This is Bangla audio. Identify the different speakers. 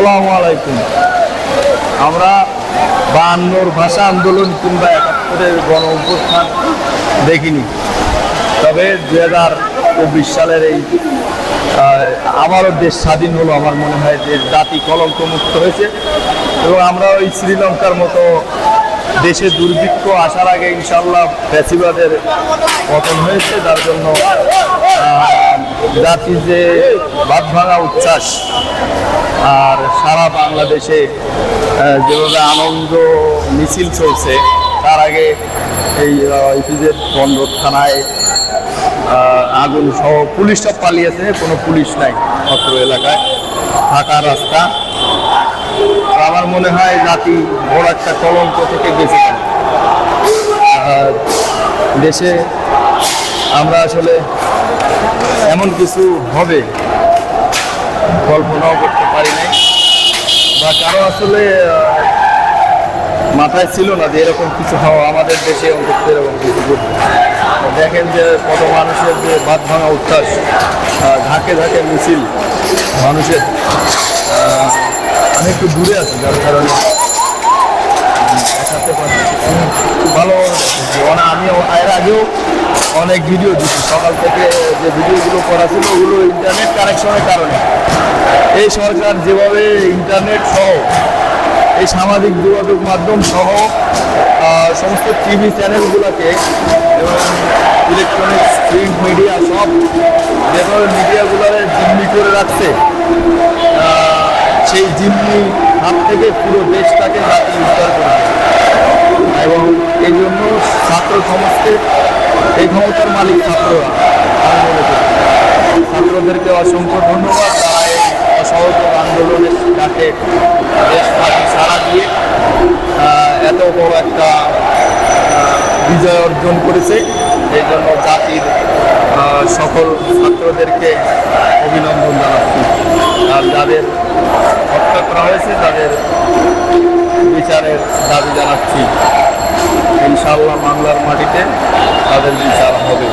Speaker 1: আসসালামু আলাইকুম। আমরা বায়ান্নর ভাষা আন্দোলন কিংবা একাত্তরের গণ অভ্যুত্থান দেখিনি। তবে দু হাজার চব্বিশ সালের এই আমারও দেশ স্বাধীন হলো, আমার মনে হয় যে জাতি কলঙ্ক মুক্ত হয়েছে। এবং আমরা ওই শ্রীলঙ্কার মতো দেশে দুর্ভিক্ষ আসার আগে ইনশাল্লাহ ফ্যাসিবাদের পতন হয়েছে, যার জন্য জাতির যে বাদ ভাঙা উচ্ছ্বাস। আর সারা বাংলাদেশে যেভাবে আনন্দ মিছিল চলছে, তার আগে এই ইপিজেড বন্দর থানায় আগুন সহ পুলিশটা পালিয়েছে, কোনো পুলিশ নাই অত্র এলাকায়, ফাঁকা রাস্তা। আমার মনে হয় জাতি বড় একটা কলঙ্ক থেকে আর দেশে আমরা আসলে এমন কিছু হবে কল্পনাও করতে পারি নাই বা কারও আসলে মাথায় ছিল না যে এরকম কিছু হওয়া আমাদের দেশে অন্তত এরকম কিছু ঘটবে। দেখেন যে কত মানুষের যে বাদ ভাঙা উচ্ছ্বাস ধাকে ধাকে মিছিল, মানুষের আমি একটু দূরে আছি, যার কারণে খুব ভালো মানে আমি এর আগেও অনেক ভিডিও দিচ্ছি সকাল থেকে যে ভিডিওগুলো করা ছিল, ওগুলো ইন্টারনেট কানেকশনের কারণে। এই সরকার যেভাবে ইন্টারনেট সহ, এই সামাজিক যোগাযোগ মাধ্যম সহ সমস্ত টিভি চ্যানেলগুলোকে এবং ইলেকট্রনিক্স প্রিন্ট মিডিয়া সব যেভাবে মিডিয়াগুলোরে জিম্মি করে রাখছে সেই জিম্মি হাত থেকে পুরো দেশটাকে জাতি উদ্ধার করেছে। এবং এই জন্য ছাত্র সমাজকে এই ক্ষমতার মালিক করি ছাত্রদেরকে অসংখ্য ধন্যবাদ তারা অসহযোগ আন্দোলনের ডাকে দেশবাসী সারা দিয়ে এত বড় একটা বিজয় অর্জন করেছে। এই জন্য জাতির সকল ছাত্রদেরকে অভিনন্দন জানাচ্ছি। আর যাদের হত্যা করা হয়েছে, তাদের ইনশাল্লাহ বাংলার মাটিতে তাদের বিচার হবে।